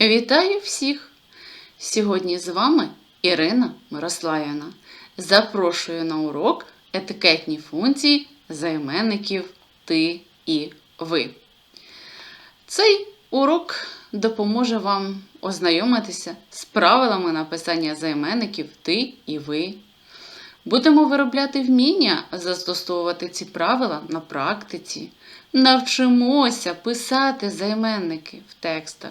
Вітаю всіх! Сьогодні з вами Ірина Мирославівна. Запрошую на урок етикетні функції займенників ти і ви. Цей урок допоможе вам ознайомитися з правилами написання займенників ти і ви. Будемо виробляти вміння застосовувати ці правила на практиці. Навчимося писати займенники в текстах.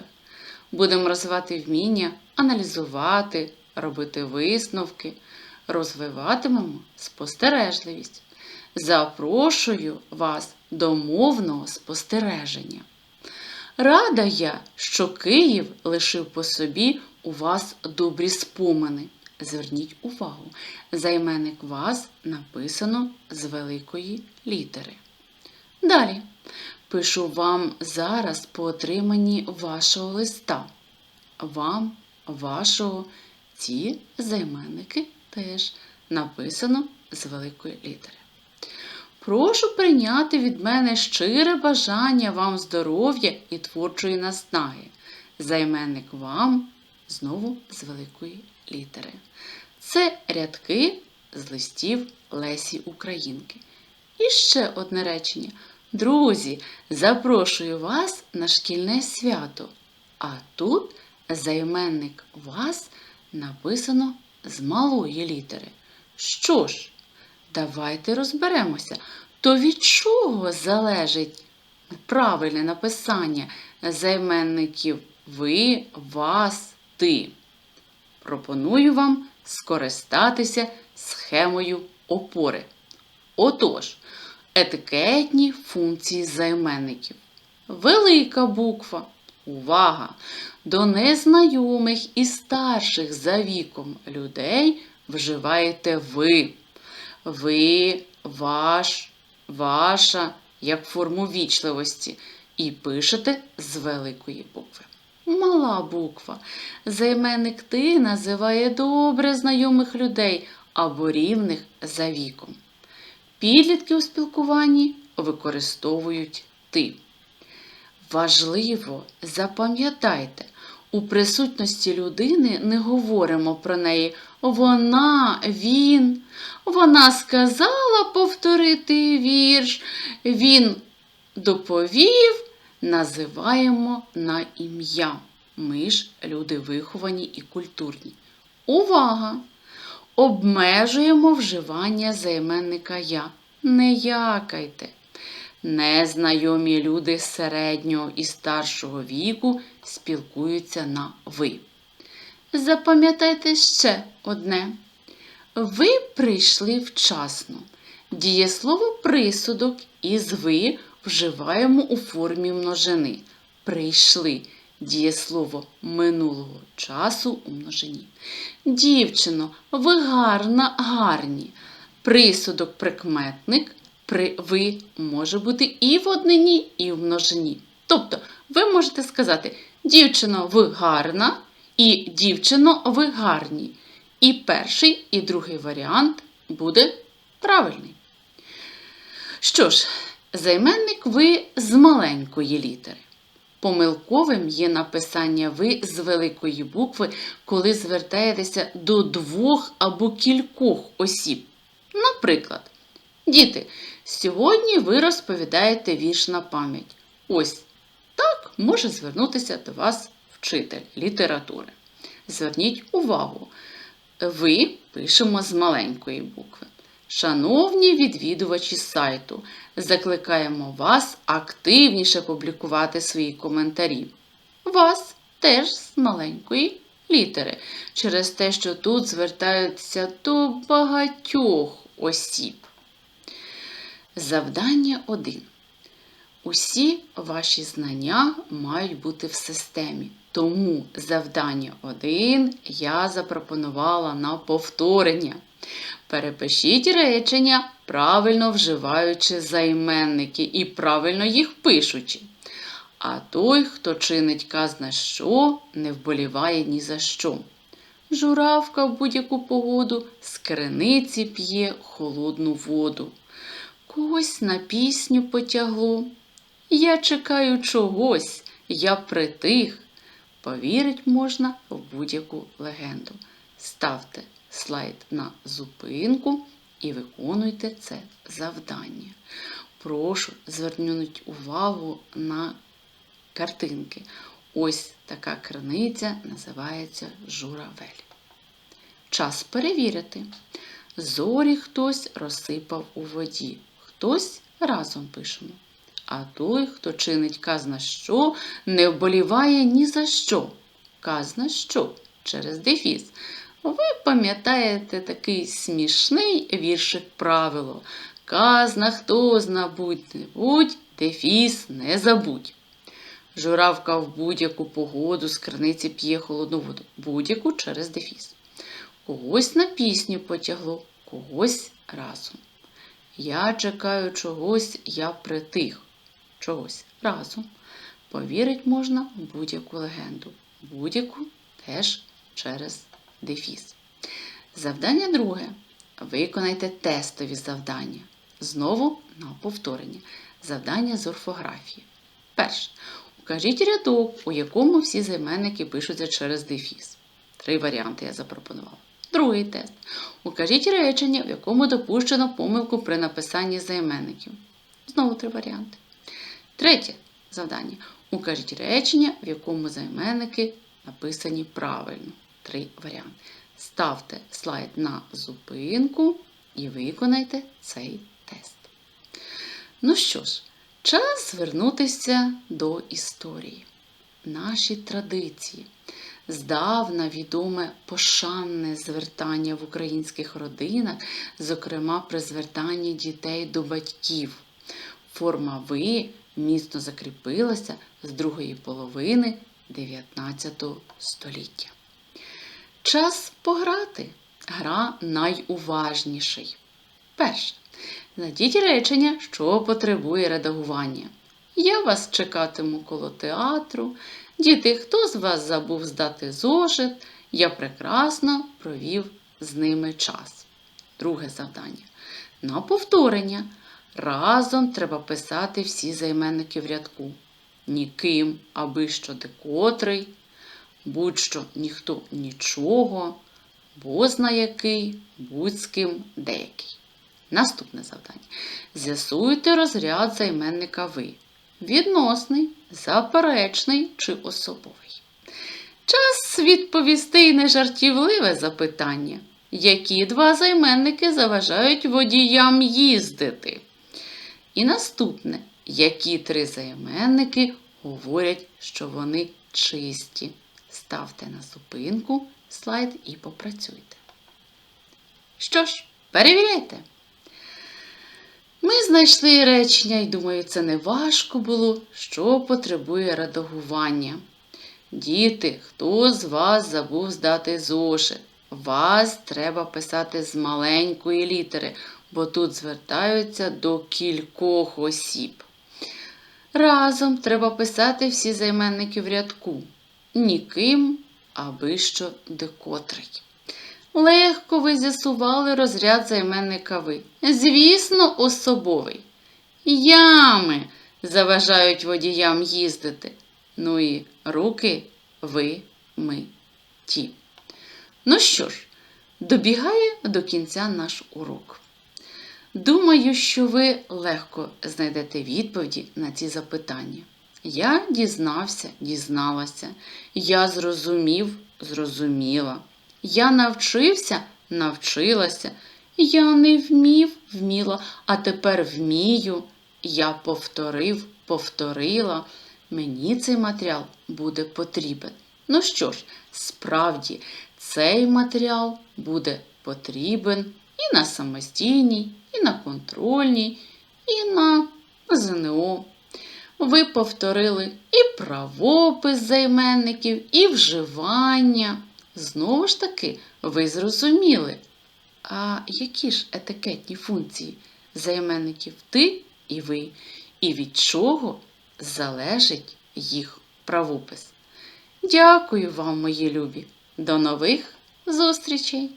Будемо розвивати вміння аналізувати, робити висновки, розвиватимемо спостережливість. Запрошую вас до мовного спостереження. Рада я, що Київ лишив по собі у вас добрі спомини. Зверніть увагу, займенник вас написано з великої літери. Далі пишу вам зараз по отриманні вашого листа. Вам, вашого, ці займенники теж написано з великої літери. Прошу прийняти від мене щире бажання вам здоров'я і творчої наснаги. Займенник вам знову з великої літери. Це рядки з листів Лесі Українки. І ще одне речення. Друзі, запрошую вас на шкільне свято. А тут займенник вас написано з малої літери. Що ж, давайте розберемося, то від чого залежить правильне написання займенників ви, вас, ти. Пропоную вам скористатися схемою опори. Отож, етикетні функції займенників. Велика буква. Увага! До незнайомих і старших за віком людей вживаєте ви. Ви, ваш, ваша, як форму вічливості, і пишете з великої букви. Мала буква. Займенник ти називає добре знайомих людей або рівних за віком. Підлітки у спілкуванні використовують ти. Важливо, запам'ятайте, у присутності людини не говоримо про неї вона, він. Вона сказала повторити вірш, він доповів, називаємо на ім'я. Ми ж люди виховані і культурні. Увага! Обмежуємо вживання займенника я. Не якайте. Незнайомі люди середнього і старшого віку спілкуються на ви. Запам'ятайте ще одне. Ви прийшли вчасно. Дієслово присудок із ви вживаємо у формі множини. Прийшли дієслово минулого часу у множині. Дівчино, ви гарна, гарні. Присудок прикметник при ви може бути і в однині, і в множині. Тобто, ви можете сказати дівчино, ви гарна, і дівчино, ви гарні. І перший, і другий варіант буде правильний. Що ж, займенник ви з маленької літери. Помилковим є написання ви з великої букви, коли звертаєтеся до двох або кількох осіб. Наприклад, діти, сьогодні ви розповідаєте вірш на пам'ять. Ось так може звернутися до вас вчитель літератури. Зверніть увагу, ви пишемо з маленької букви. Шановні відвідувачі сайту, закликаємо вас активніше публікувати свої коментарі. Вас теж з маленької літери, через те, що тут звертаються до багатьох осіб. Завдання 1. Усі ваші знання мають бути в системі. Тому завдання 1 я запропонувала на повторення. Перепишіть речення, правильно вживаючи займенники і правильно їх пишучи. А той, хто чинить казна що, не вболіває ні за що. Журавка в будь-яку погоду з криниці п'є холодну воду. Когось на пісню потягло. Я чекаю чогось, я притих. Повірить можна в будь-яку легенду. Ставте слайд на зупинку і виконуйте це завдання. Прошу звернути увагу на картинки. Ось така криниця називається журавель. Час перевірити. Зорі хтось розсипав у воді, хтось разом пишемо. А той, хто чинить казна що, не вболіває ні за що. Казна що через дефіс. Ви пам'ятаєте такий смішний віршик правило. Казна хто зна будь-небудь, дефіс не забудь. Журавка в будь-яку погоду з криниці п'є холодну воду, будь-яку через дефіс. Когось на пісню потягло, когось разом. Я чекаю чогось, я притих, чогось разом. Повірить можна в будь-яку легенду, будь-яку теж через дефіс. Завдання друге. Виконайте тестові завдання. Знову на повторення. Завдання з орфографії. Перше. Укажіть рядок, у якому всі займенники пишуться через дефіс. Три варіанти я запропонувала. Другий тест. Укажіть речення, в якому допущено помилку при написанні займенників. Знову три варіанти. Третє завдання. Укажіть речення, в якому займенники написані правильно. Три варіанти. Ставте слайд на зупинку і виконайте цей тест. Ну що ж, час звернутися до історії. Наші традиції. Здавна відоме пошанне звертання в українських родинах, зокрема при звертанні дітей до батьків. Форма ви міцно закріпилася з другої половини 19 століття. Час пограти. Гра найуважніший. Перше. Знайдіть речення, що потребує редагування. Я вас чекатиму коло театру. Діти, хто з вас забув здати зошит? Я прекрасно провів з ними час. Друге завдання. На повторення. Разом треба писати всі займенники в рядку. Ніким, аби що декотрий, будь-що ніхто нічого, бозна який, будь з ким деякий. Наступне завдання. З'ясуйте розряд займенника ви. Відносний, заперечний чи особовий. Час відповісти й нежартівливе запитання. Які два займенники заважають водіям їздити? І наступне. Які три займенники говорять, що вони чисті? Ставте на зупинку слайд і попрацюйте. Що ж, перевіряйте. Ми знайшли речення, і думаю, це не важко було, що потребує редагування. Діти, хто з вас забув здати зошит? Вас треба писати з маленької літери, бо тут звертаються до кількох осіб. Разом треба писати всі займенники в рядку. Ніким, аби що декотрий. Легко ви з'ясували розряд займенника ви. Звісно, особовий. Ями заважають водіям їздити. Ну і руки ви, ми, ті. Ну що ж, добігає до кінця наш урок. Думаю, що ви легко знайдете відповіді на ці запитання. Я дізнався, дізналася, я зрозумів, зрозуміла. Я навчився, навчилася. Я не вмів, вміла, а тепер вмію. Я повторив, повторила. Мені цей матеріал буде потрібен. Ну що ж, справді, цей матеріал буде потрібен і на самостійній, і на контрольній, і на ЗНО. Ви повторили і правопис займенників, і вживання. Знову ж таки, ви зрозуміли, а які ж етикетні функції займенників ти і ви, і від чого залежить їх правопис? Дякую вам, мої любі! До нових зустрічей!